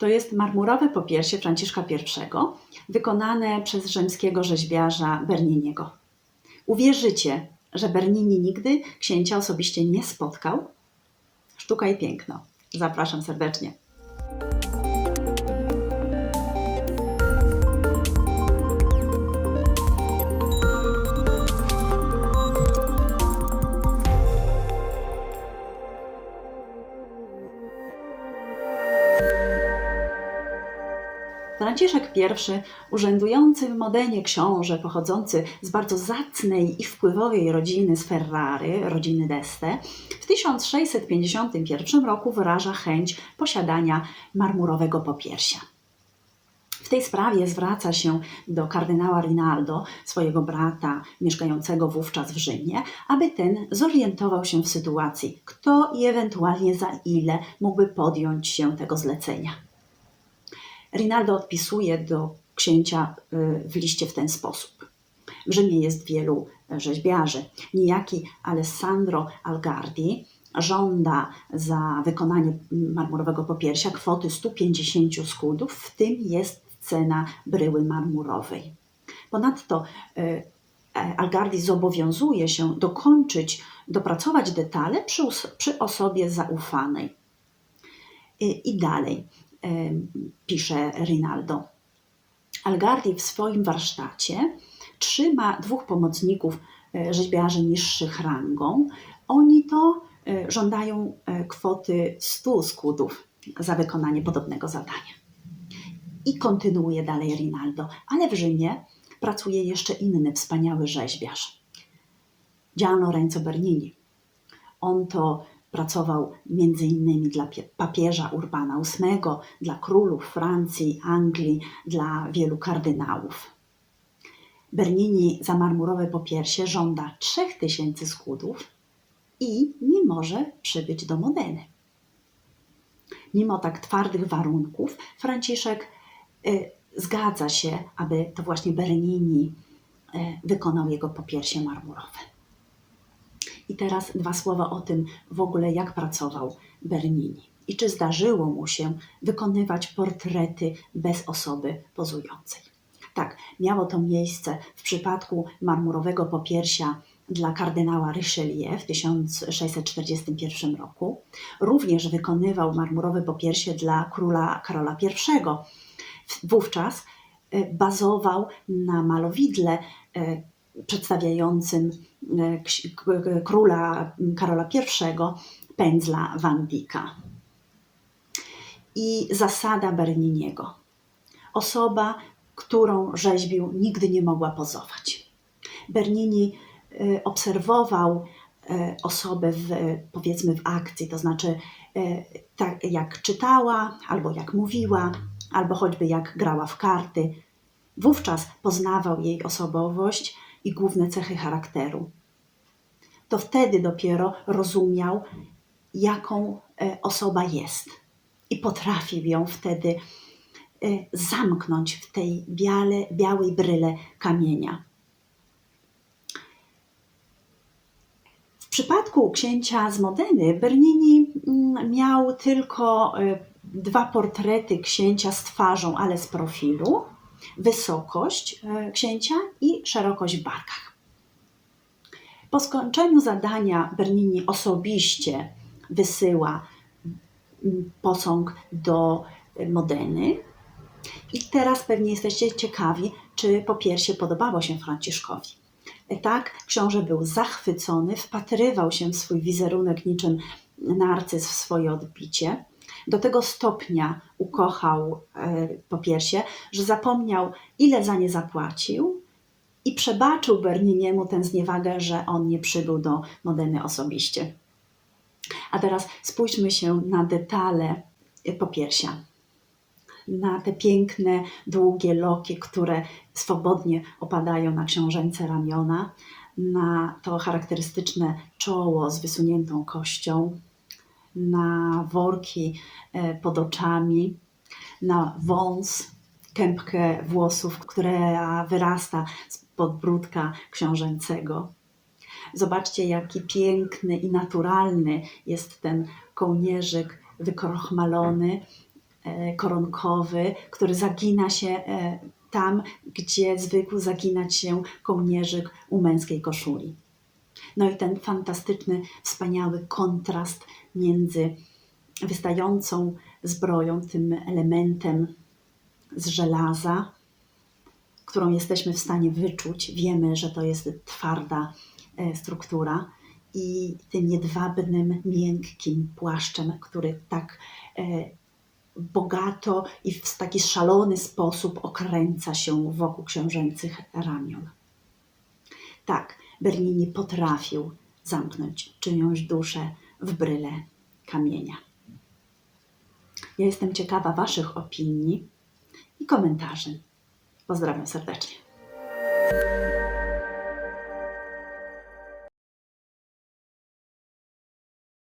To jest marmurowe popiersie Franciszka I, wykonane przez rzymskiego rzeźbiarza Berniniego. Uwierzycie, że Bernini nigdy księcia osobiście nie spotkał? Sztuka i piękno. Zapraszam serdecznie. Franciszek I, urzędujący w Modenie książę pochodzący z bardzo zacnej i wpływowej rodziny z Ferrary, rodziny d'Este, w 1651 roku wyraża chęć posiadania marmurowego popiersia. W tej sprawie zwraca się do kardynała Rinaldo, swojego brata, mieszkającego wówczas w Rzymie, aby ten zorientował się w sytuacji, kto i ewentualnie za ile mógłby podjąć się tego zlecenia. Rinaldo odpisuje do księcia y, w liście w ten sposób. W Rzymie jest wielu rzeźbiarzy. Niejaki Alessandro Algardi żąda za wykonanie marmurowego popiersia kwoty 150 skudów, w tym jest cena bryły marmurowej. Ponadto y, Algardi zobowiązuje się dokończyć, dopracować detale przy, przy osobie zaufanej. I dalej pisze Rinaldo. Algardi w swoim warsztacie trzyma dwóch pomocników e, rzeźbiarzy niższych rangą. Oni to e, żądają e, kwoty 100 skudów za wykonanie podobnego zadania. I kontynuuje dalej Rinaldo, ale w Rzymie pracuje jeszcze inny wspaniały rzeźbiarz, Gian Lorenzo Bernini. On to Pracował m.in. dla papieża Urbana VIII, dla królów Francji, Anglii, dla wielu kardynałów. Bernini za marmurowe popiersie żąda 3000 skudów i nie może przybyć do Modeny. Mimo tak twardych warunków, Franciszek y, zgadza się, aby to właśnie Bernini y, wykonał jego popiersie marmurowe. I teraz dwa słowa o tym w ogóle, jak pracował Bernini i czy zdarzyło mu się wykonywać portrety bez osoby pozującej. Tak, miało to miejsce w przypadku marmurowego popiersia dla kardynała Richelieu w 1641 roku. Również wykonywał marmurowe popiersie dla króla Karola I. Wówczas e, bazował na malowidle e, przedstawiającym e, króla Karola I, pędzla Van Dycka. I zasada Berniniego. Osoba, którą rzeźbił, nigdy nie mogła pozować. Bernini e, obserwował e, osobę w, powiedzmy w akcji, to znaczy tak jak czytała, albo jak mówiła, albo choćby jak grała w karty. Wówczas poznawał jej osobowość i główne cechy charakteru. To wtedy dopiero rozumiał, jaką e, osoba jest i potrafił ją wtedy e, zamknąć w tej biale, białej bryle kamienia. W przypadku księcia z Modeny Bernini mm, miał tylko e, dwa portrety księcia z twarzą, ale z profilu wysokość e, księcia i szerokość w barkach. Po skończeniu zadania Bernini osobiście wysyła mm, posąg do Modeny. I teraz pewnie jesteście ciekawi, czy po piersie podobało się Franciszkowi. E, tak, książę był zachwycony, wpatrywał się w swój wizerunek niczym narcyz w swoje odbicie do tego stopnia ukochał e, po piersie, że zapomniał, ile za nie zapłacił i przebaczył Berniniemu tę zniewagę, że on nie przybył do Modeny osobiście. A teraz spójrzmy się na detale popiersia. Na te piękne, długie loki, które swobodnie opadają na książęce ramiona, na to charakterystyczne czoło z wysuniętą kością, na worki e, pod oczami, na wąs, kępkę włosów, która wyrasta z podbródka książęcego. Zobaczcie, jaki piękny i naturalny jest ten kołnierzyk wykrochmalony, e, koronkowy, który zagina się e, tam, gdzie zwykł zaginać się kołnierzyk u męskiej koszuli. No i ten fantastyczny, wspaniały kontrast między wystającą zbroją, tym elementem z żelaza, którą jesteśmy w stanie wyczuć. Wiemy, że to jest twarda e, struktura i tym jedwabnym, miękkim płaszczem, który tak e, bogato i w taki szalony sposób okręca się wokół książęcych ramion. Tak, Bernini potrafił zamknąć czyjąś duszę w bryle kamienia. Ja jestem ciekawa Waszych opinii i komentarzy. Pozdrawiam serdecznie.